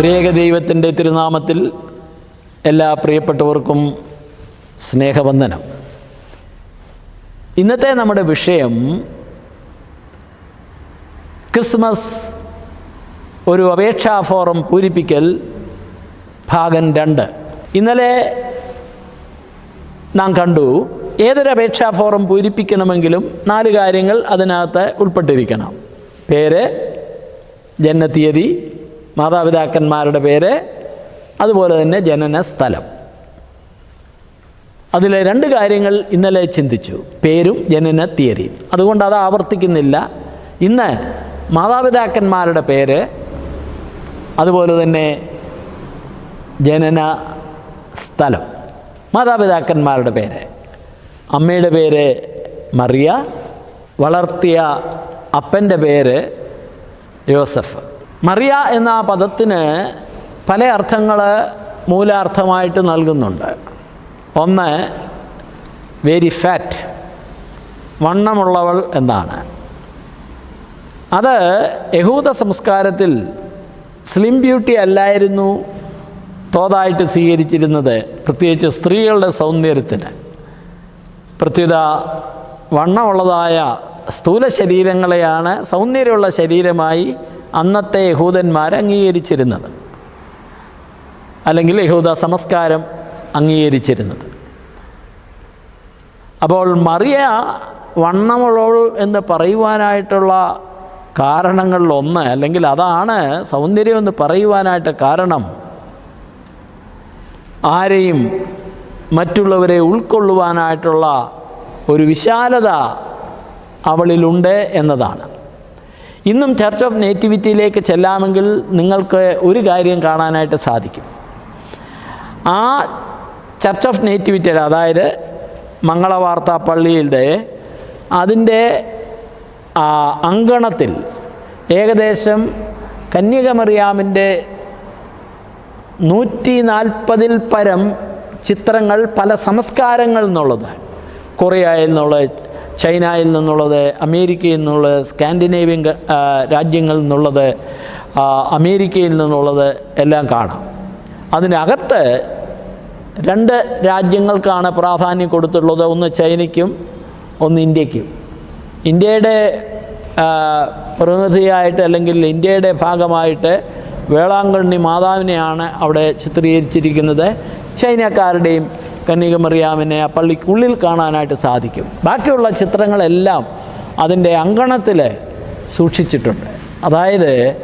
ത്രിയേക ദൈവത്തിന്റെ തിരുനാമത്തിൽ എല്ലാ പ്രിയപ്പെട്ടവർക്കും സ്നേഹവന്ദനം. ഇന്നത്തെ നമ്മുടെ വിഷയം ക്രിസ്മസ് ഒരു അപേക്ഷാ ഫോറം പൂരിപ്പിക്കൽ ഭാഗം രണ്ട്. ഇന്നലെ നാം കണ്ടു ഏതൊരു അപേക്ഷാ ഫോറം പൂരിപ്പിക്കണമെങ്കിലും നാല് കാര്യങ്ങൾ അതിനകത്ത് ഉൾപ്പെട്ടിരിക്കണം. പേര് ജനനത്തീയതി മാതാപിതാക്കന്മാരുടെ പേര് അതുപോലെ തന്നെ ജനന സ്ഥലം. അതിലെ രണ്ട് കാര്യങ്ങൾ ഇന്നലെ ചിന്തിച്ചു. പേരും ജനന തീയതിയും അതുകൊണ്ട് അത് ആവർത്തിക്കുന്നില്ല. ഇന്ന് മാതാപിതാക്കന്മാരുടെ പേര് അതുപോലെ തന്നെ ജനന സ്ഥലം. മാതാപിതാക്കന്മാരുടെ പേര്. അമ്മയുടെ പേര് മറിയ വളർത്തിയ അപ്പന്റെ പേര് യോസഫ്. മറിയ എന്ന പദത്തിന് പല അർത്ഥങ്ങൾ മൂലാർത്ഥമായിട്ട് നൽകുന്നുണ്ട്. ഒന്ന് വെരി ഫാറ്റ് വണ്ണമുള്ളവൾ എന്നാണ്. അത് യഹൂദ സംസ്കാരത്തിൽ സ്ലിം ബ്യൂട്ടി അല്ലായിരുന്നു തോതായിട്ട് സ്വീകരിച്ചിരുന്നത്. പ്രത്യേകിച്ച് സ്ത്രീകളുടെ സൗന്ദര്യത്തിന്. പ്രത്യുത വണ്ണമുള്ളതായ സ്ഥൂല ശരീരങ്ങളെയാണ് സൗന്ദര്യമുള്ള ശരീരമായി അന്നത്തെ യഹൂദന്മാർ അംഗീകരിച്ചിരുന്നത്. അല്ലെങ്കിൽ യഹൂദ സംസ്കാരം അംഗീകരിച്ചിരുന്നത്. അപ്പോൾ മറിയ വണ്ണമുള്ളവൾ എന്ന് പറയുവാനായിട്ടുള്ള കാരണങ്ങളിലൊന്ന് അല്ലെങ്കിൽ അതാണ് സൗന്ദര്യം എന്ന് പറയുവാനായിട്ട് കാരണം ആരെയും മറ്റുള്ളവരെ ഉൾക്കൊള്ളുവാനായിട്ടുള്ള ഒരു വിശാലത അവളിലുണ്ട് എന്നതാണ്. ഇന്നും ചർച്ച് ഓഫ് നേറ്റിവിറ്റിയിലേക്ക് ചെല്ലാമെങ്കിൽ നിങ്ങൾക്ക് ഒരു കാര്യം കാണാനായിട്ട് സാധിക്കും. ആ ചർച്ച് ഓഫ് നേറ്റിവിറ്റിയുടെ അതായത് മംഗളവാർത്ത പള്ളിയുടെ അതിന്റെ അങ്കണത്തിൽ ഏകദേശം കന്യകമറിയാമിന്റെ നൂറ്റി നാൽപ്പതിൽ പരം ചിത്രങ്ങൾ പല സംസ്കാരങ്ങൾ എന്നുള്ളത് കൊറിയയിൽ നിന്നുള്ളത് ചൈനയിൽ നിന്നുള്ളത് അമേരിക്കയിൽ നിന്നുള്ളത് സ്കാൻഡിനേവിയൻ രാജ്യങ്ങളിൽ നിന്നുള്ളത് അമേരിക്കയിൽ നിന്നുള്ളത് എല്ലാം കാണാം. അതിനകത്ത് രണ്ട് രാജ്യങ്ങൾക്കാണ് പ്രാധാന്യം കൊടുത്തിട്ടുള്ളത്. ഒന്ന് ചൈനയ്ക്കും ഒന്ന് ഇന്ത്യക്കും ഇന്ത്യയുടെ പ്രതിനിധിയായിട്ട് അല്ലെങ്കിൽ ഇന്ത്യയുടെ ഭാഗമായിട്ട് വേളാങ്കണ്ണി മാതാവിനെയാണ് അവിടെ ചിത്രീകരിച്ചിരിക്കുന്നത്. ചൈനക്കാരുടെയും കന്യകമറിയാമിനെ ആ പള്ളിക്കുള്ളിൽ കാണാനായിട്ട് സാധിക്കും. ബാക്കിയുള്ള ചിത്രങ്ങളെല്ലാം അതിന്റെ അങ്കണത്തിൽ സൂക്ഷിച്ചിട്ടുണ്ട്. അതായത്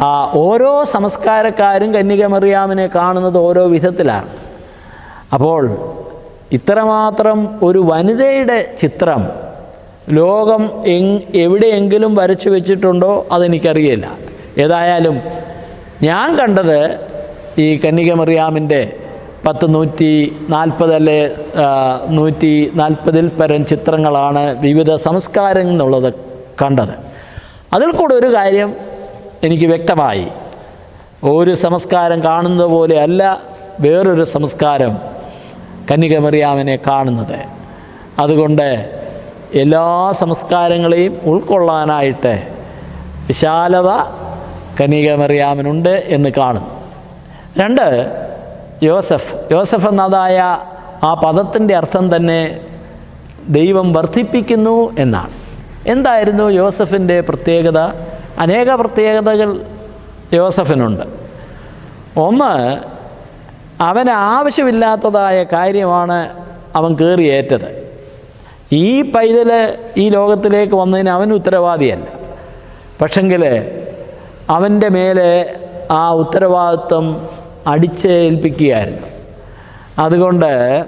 ആ, ഓരോ സംസ്കാരക്കാരും കന്യകമറിയാമിനെ കാണുന്നത് ഓരോ വിധത്തിലാണ്. അപ്പോൾ ഇത്രമാത്രം ഒരു വനിതയുടെ ചിത്രം ലോകം എങ് എവിടെയെങ്കിലും വരച്ചു വെച്ചിട്ടുണ്ടോ അതെനിക്കറിയില്ല. ഏതായാലും ഞാൻ കണ്ടത് ഈ കന്യകമറിയാമിന്റെ പത്ത് നൂറ്റി നാൽപ്പത് അല്ലെ? ആ, നൂറ്റി നാൽപ്പതിൽ പരം ചിത്രങ്ങളാണ് വിവിധ സംസ്കാരങ്ങൾ എന്നുള്ളത് കണ്ടത്. അതിൽ കൂടെ ഒരു കാര്യം എനിക്ക് വ്യക്തമായി. ഒരു സംസ്കാരം കാണുന്നത് പോലെ അല്ല വേറൊരു സംസ്കാരം കന്യകമറിയാമിനെ കാണുന്നത്. അതുകൊണ്ട് എല്ലാ സംസ്കാരങ്ങളെയും ഉൾക്കൊള്ളാനായിട്ട് വിശാലത കന്യകമറിയാമിനുണ്ട് എന്ന് കാണുന്നു. രണ്ട് യോസഫ്. യോസഫ് എന്നതായ ആ പദത്തിന്റെ അർത്ഥം തന്നെ ദൈവം വർദ്ധിപ്പിക്കുന്നു എന്നാണ്. എന്തായിരുന്നു യോസഫിന്റെ പ്രത്യേകത? അനേക പ്രത്യേകതകൾ യോസഫിനുണ്ട്. ഒന്ന് അവന് ആവശ്യമില്ലാത്തതായ കാര്യമാണ് അവൻ കയറിയേറ്റത് ഈ പൈതൽ ഈ ലോകത്തിലേക്ക് വന്നതിന് അവൻ ഉത്തരവാദിയല്ല. പക്ഷെങ്കിൽ അവന്റെ മേലെ ആ ഉത്തരവാദിത്വം അടിച്ചേൽപ്പിക്കുകയായിരുന്നു. അതുകൊണ്ട്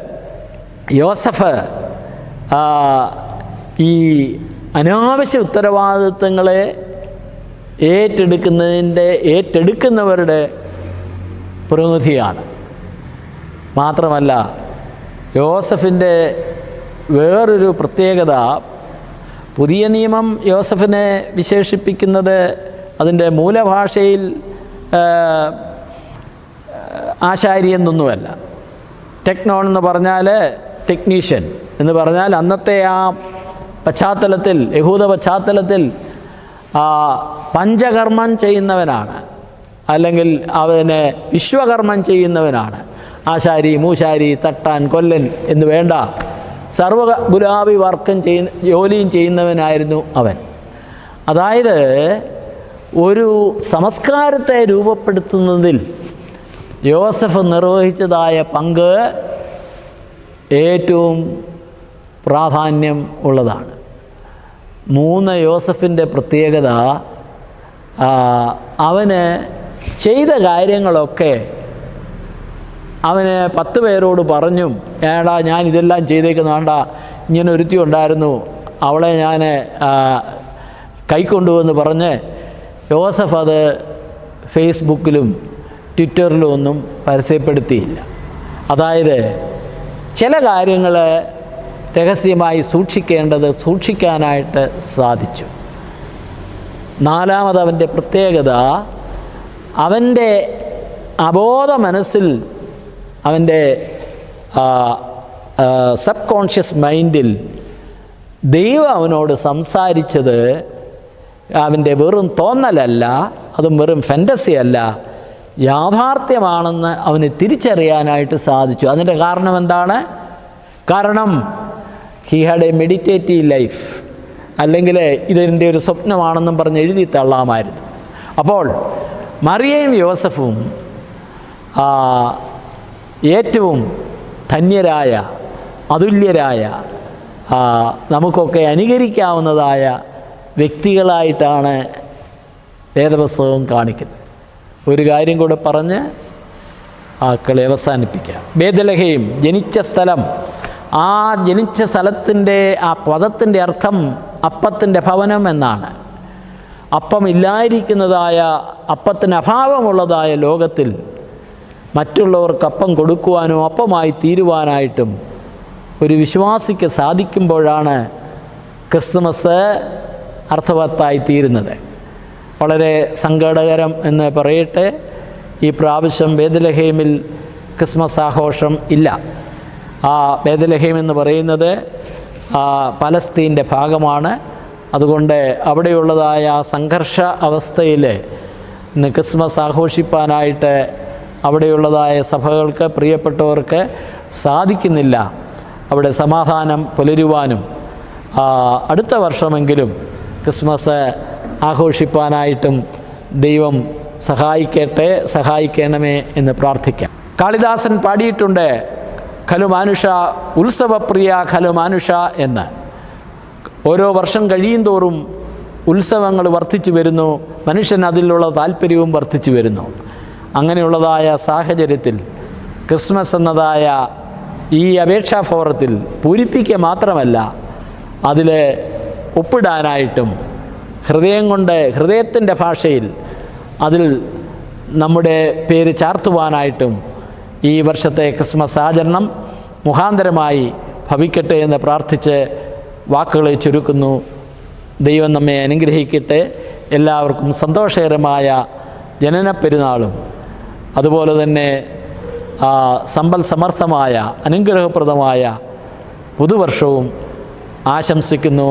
യോസഫ് ഈ അനാവശ്യ ഉത്തരവാദിത്വങ്ങളെ ഏറ്റെടുക്കുന്നതിന്റെ ഏറ്റെടുക്കുന്നവരുടെ പ്രതിനിധിയാണ്. മാത്രമല്ല യോസഫിന്റെ വേറൊരു പ്രത്യേകത പുതിയ നിയമം യോസഫിനെ വിശേഷിപ്പിക്കുന്നത് അതിന്റെ മൂലഭാഷയിൽ ആശാരി എന്നൊന്നുമല്ല ടെക്നോൺ എന്ന് പറഞ്ഞാൽ ടെക്നീഷ്യൻ എന്ന് പറഞ്ഞാൽ അന്നത്തെ ആ പശ്ചാത്തലത്തിൽ യഹൂദ പശ്ചാത്തലത്തിൽ പഞ്ചകർമ്മം ചെയ്യുന്നവനാണ്. അല്ലെങ്കിൽ അവനെ വിശ്വകർമ്മം ചെയ്യുന്നവനാണ്. ആശാരി മൂശാരി തട്ടാൻ കൊല്ലൻ എന്ന് വേണ്ട. സർവ ഗുലാബി വർക്കും ചെയ്യുന്ന ജോലിയും ചെയ്യുന്നവനായിരുന്നു അവൻ. അതായത് ഒരു സംസ്കാരത്തെ രൂപപ്പെടുത്തുന്നതിൽ യോസഫ് നിർവഹിച്ചതായ പങ്ക് ഏറ്റവും പ്രാധാന്യം ഉള്ളതാണ്. മൂന്ന് യോസഫിന്റെ പ്രത്യേകത അവന് ചെയ്ത കാര്യങ്ങളൊക്കെ അവന് പത്ത് പേരോട് പറഞ്ഞും ഏടാ ഞാൻ ഇതെല്ലാം ചെയ്തേക്കുന്നതാണ്ട ഇങ്ങനെ ഒരുത്തി ഉണ്ടായിരുന്നു. അവളെ ഞാൻ കൈക്കൊണ്ടുവെന്ന് പറഞ്ഞ് യോസഫ് അത് ഫേസ്ബുക്കിലും ട്വിറ്ററിലും ഒന്നും പരസ്യപ്പെടുത്തിയില്ല. അതായത് ചില കാര്യങ്ങൾ രഹസ്യമായി സൂക്ഷിക്കേണ്ടത് സൂക്ഷിക്കാനായിട്ട് സാധിച്ചു. നാലാമത് അവന്റെ പ്രത്യേകത അവന്റെ അബോധ മനസ്സിൽ അവന്റെ സബ് കോൺഷ്യസ് മൈൻഡിൽ ദൈവം അവനോട് സംസാരിച്ചത് അവന്റെ വെറും തോന്നലല്ല അതും വെറും ഫെന്റസി അല്ല യാഥാർത്ഥ്യമാണെന്ന് അവന് തിരിച്ചറിയാനായിട്ട് സാധിച്ചു. അതിന്റെ കാരണം എന്താണ്? കാരണം he had a meditative life അല്ലെങ്കിൽ ഇതിന്റെ ഒരു സ്വപ്നമാണെന്നും പറഞ്ഞ് എഴുതി തള്ളാമായിരുന്നു. അപ്പോൾ മറിയയും യോസഫും ഏറ്റവും ധന്യരായ അതുല്യരായ നമുക്കൊക്കെ അനുകരിക്കാവുന്നതായ വ്യക്തികളായിട്ടാണ് വേദപുസ്തകം കാണിക്കുന്നത്. ഒരു കാര്യം കൂടെ പറഞ്ഞ് ആ കളി അവസാനിപ്പിക്കാം. ബേദലഹയും ജനിച്ച സ്ഥലം. ആ ജനിച്ച സ്ഥലത്തിന്റെ ആ പദത്തിന്റെ അർത്ഥം അപ്പത്തിന്റെ ഭവനം എന്നാണ്. അപ്പം ഇല്ലായിരിക്കുന്നതായ അപ്പത്തിന് അഭാവമുള്ളതായ ലോകത്തിൽ മറ്റുള്ളവർക്ക് അപ്പം കൊടുക്കുവാനും അപ്പമായി തീരുവാനായിട്ടും ഒരു വിശ്വാസിക്ക് സാധിക്കുമ്പോഴാണ് ക്രിസ്തുമസ് അർത്ഥവത്തായി തീരുന്നത്. വളരെ സങ്കടകരം എന്ന് പറയട്ടെ. ഈ പ്രാവശ്യം ബേദലഹേമിൽ ക്രിസ്മസ് ആഘോഷം ഇല്ല. ആ ബേദലഹേം എന്ന് പറയുന്നത് പലസ്തീന്റെ ഭാഗമാണ്. അതുകൊണ്ട് അവിടെയുള്ളതായ സംഘർഷ അവസ്ഥയിൽ ഇന്ന് ക്രിസ്മസ് ആഘോഷിപ്പാനായിട്ട് അവിടെയുള്ളതായ സഭകൾക്ക് പ്രിയപ്പെട്ടവർക്ക് സാധിക്കുന്നില്ല. അവിടെ സമാധാനം പുലരുവാനും അടുത്ത വർഷമെങ്കിലും ക്രിസ്മസ് ആഘോഷിപ്പാനായിട്ടും ദൈവം സഹായിക്കട്ടെ സഹായിക്കണമേ എന്ന് പ്രാർത്ഥിക്കാം. കാളിദാസൻ പാടിയിട്ടുണ്ട് ഖലു മാനുഷ ഉത്സവപ്രിയ ഖലു മാനുഷ എന്ന്. ഓരോ വർഷം കഴിയും തോറും ഉത്സവങ്ങൾ വർദ്ധിച്ചു വരുന്നു മനുഷ്യൻ അതിലുള്ള താല്പര്യവും വർദ്ധിച്ചു വരുന്നു. അങ്ങനെയുള്ളതായ സാഹചര്യത്തിൽ ക്രിസ്മസ് എന്നതായ ഈ അപേക്ഷാ ഫോറത്തിൽ പൂരിപ്പിക്കുക മാത്രമല്ല അതിൽ ഒപ്പിടാനായിട്ടും ഹൃദയം കൊണ്ട് ഹൃദയത്തിന്റെ ഭാഷയിൽ അതിൽ നമ്മുടെ പേര് ചാർത്തുവാനായിട്ടും ഈ വർഷത്തെ ക്രിസ്മസ് ആചരണം മുഖാന്തരമായി ഭവിക്കട്ടെ എന്ന് പ്രാർത്ഥിച്ച് വാക്കുകളെ ചുരുക്കുന്നു. ദൈവം നമ്മെ അനുഗ്രഹിക്കട്ടെ. എല്ലാവർക്കും സന്തോഷകരമായ ജനന പെരുന്നാളും അതുപോലെ തന്നെ സമ്പൽ സമർത്ഥമായ അനുഗ്രഹപ്രദമായ പുതുവർഷവും ആശംസിക്കുന്നു.